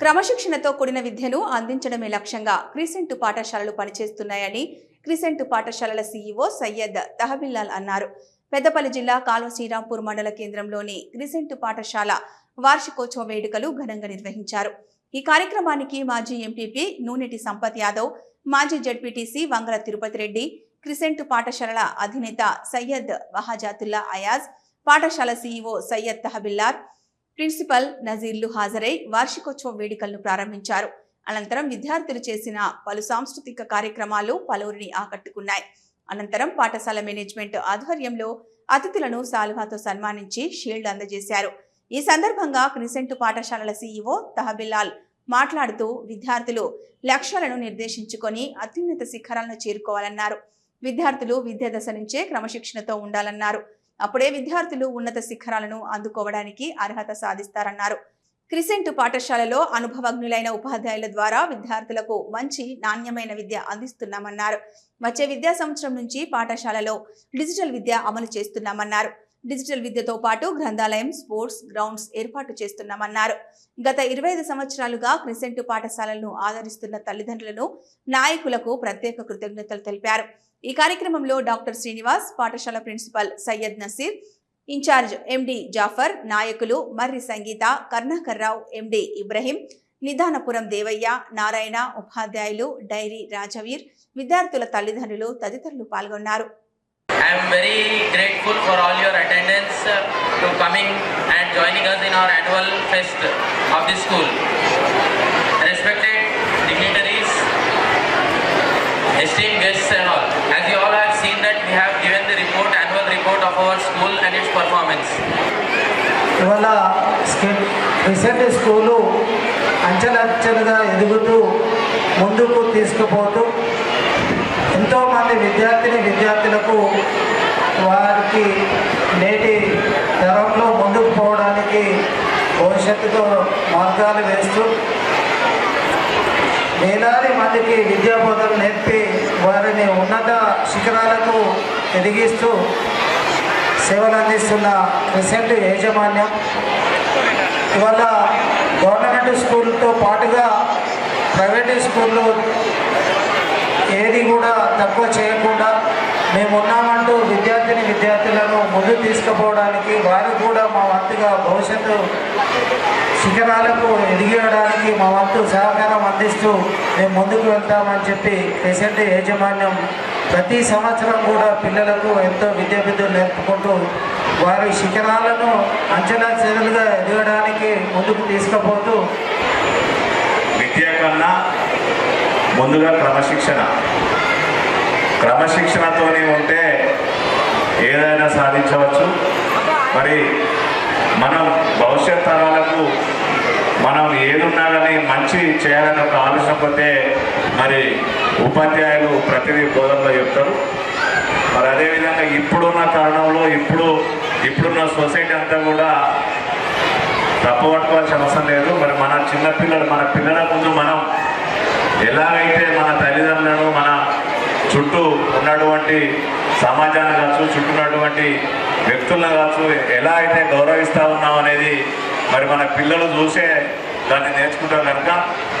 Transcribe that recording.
క్రమశిక్షణతో కూడిన విద్యను అందించడమే లక్ష్యంగా క్రిసెంట్ పాఠశాలలు పనిచేస్తున్నాయని క్రిసెంట్ పాఠశాలల సీఈఓ సయ్యద్ తహబిల్లాల్ అన్నారు. పెద్దపల్లి జిల్లా కాల్వ శ్రీరాంపూర్ మండల కేంద్రంలోని క్రిసెంట్ పాఠశాల వార్షికోత్సవ వేడుకలు ఘనంగా నిర్వహించారు. ఈ కార్యక్రమానికి మాజీ ఎంపీపీ నూనెటి సంపత్ యాదవ్ మాజీ జడ్పీటీసీ వంగల తిరుపతి రెడ్డి క్రిసెంట్ పాఠశాలల అధినేత సయ్యద్ వహాజాతుల్లా అయాజ్ పాఠశాల సీఈఓ సయ్యద్ తహబిల్లార్ ప్రిన్సిపల్ నజీర్లు హాజరై వార్షికోత్సవ వేడుకలను ప్రారంభించారు. అనంతరం విద్యార్థులు చేసిన పలు సాంస్కృతిక కార్యక్రమాలు పలువురిని ఆకట్టుకున్నాయి. అనంతరం పాఠశాల మేనేజ్మెంట్ ఆధ్వర్యంలో అతిథులను సాల్వాతో సన్మానించి షీల్డ్ అందజేశారు. ఈ సందర్భంగా క్రిసెంట్ పాఠశాలల సీఈఓ తహబిల్లాల్ మాట్లాడుతూ విద్యార్థులు లక్ష్యాలను నిర్దేశించుకొని అత్యున్నత శిఖరాలను చేరుకోవాలన్నారు. విద్యార్థులు విద్యా దశ నుంచే క్రమశిక్షణతో ఉండాలన్నారు. అప్పుడే విద్యార్థులు ఉన్నత శిఖరాలను అందుకోవడానికి అర్హత సాధిస్తారన్నారు. క్రిసెంట్ పాఠశాలలో అనుభవజ్ఞులైన ఉపాధ్యాయుల ద్వారా విద్యార్థులకు మంచి నాణ్యమైన విద్య అందిస్తున్నామన్నారు. వచ్చే విద్యా సంవత్సరం నుంచి పాఠశాలలో డిజిటల్ విద్య అమలు చేస్తున్నామన్నారు. డిజిటల్ విద్యతో పాటు గ్రంథాలయం స్పోర్ట్స్ గ్రౌండ్స్ ఏర్పాటు చేస్తున్నామన్నారు. గత ఇరవై ఐదు సంవత్సరాలుగా క్రిసెంట్ పాఠశాలలను ఆదరిస్తున్న తల్లిదండ్రులను నాయకులకు ప్రత్యేక కృతజ్ఞతలు తెలిపారు. ఈ కార్యక్రమంలో డాక్టర్ శ్రీనివాస్ పాఠశాల principal Syed Naseer in charge MD Jafar నాయకులు మర్రి సంగీత కర్ణాకర్ రావు ఎండి ఇబ్రహీం నిదానపురం దేవయ్య నారాయణ ఉపాధ్యాయులు డైరీ రాజవీర్ విద్యార్థుల తల్లిదండ్రులు తదితరులు పాల్గొన్నారు. Our annual fest of the school. Respected dignitaries, esteemed guests and all, as you all have seen that we have given the report, annual report of our school and its performance. ఇవాళ skill recent school అంచెలంచెలుగా ఎదుగుతూ ముందుకు తీసుకుపోతూ ఎంతోమంది విద్యార్థిని విద్యార్థులకు వారికి నేటి భవిష్యత్తుతో మార్గాలు వేస్తూ వేలాది మందికి విద్యాబోధన నేర్పి వారిని ఉన్నత శిఖరాలకు ఎదిగిస్తూ సేవలు అందిస్తున్న క్రిసెంట్ యాజమాన్యం. ఇవాళ గవర్నమెంట్ స్కూల్తో పాటుగా ప్రైవేట్ స్కూళ్ళు ఏది కూడా తక్కువ చేయకుండా మేము ఉన్నామంటూ విద్యార్థిని విద్యార్థులను ముందు తీసుకుపోవడానికి వారు కూడా మా వంతుగా భవిష్యత్తు శిఖరాలకు ఎదిగడానికి మా వంతు సహకారం అందిస్తూ మేము ముందుకు వెళ్తామని చెప్పి ప్రెసెంట్ యాజమాన్యం ప్రతి సంవత్సరం కూడా పిల్లలకు ఎంతో విద్యా విద్యలు నేర్పుకుంటూ వారి శిఖరాలను అంచనా చర్యలుగా ఎదగడానికి ముందుకు తీసుకుపోతూ విద్య కన్నా ముందుగా క్రమశిక్షణ. క్రమశిక్షణతోనే ఉంటే ఏదైనా సాధించవచ్చు. మరి మనం భవిష్యత్ తరాలకు మనం ఏదున్నా కానీ మంచి చేయాలని ఒక ఆలోచన పోతే మరి ఉపాధ్యాయులు ప్రతిదీ బోధనలో చెప్తారు. మరి అదేవిధంగా ఇప్పుడున్న కారణంలో ఇప్పుడు ఇప్పుడున్న సొసైటీ అంతా కూడా తప్పబట్టుకోవాల్సిన అవసరం లేదు. మరి మన చిన్నపిల్లలు మన పిల్లల ముందు మనం ఎలాగైతే చుట్టూ ఉన్నటువంటి సమాజాన్ని కావచ్చు చుట్టూ ఉన్నటువంటి వ్యక్తులను కావచ్చు ఎలా అయితే గౌరవిస్తూ ఉన్నాం అనేది మరి మన పిల్లలు చూసే దాన్ని నేర్చుకుంటారు కనుక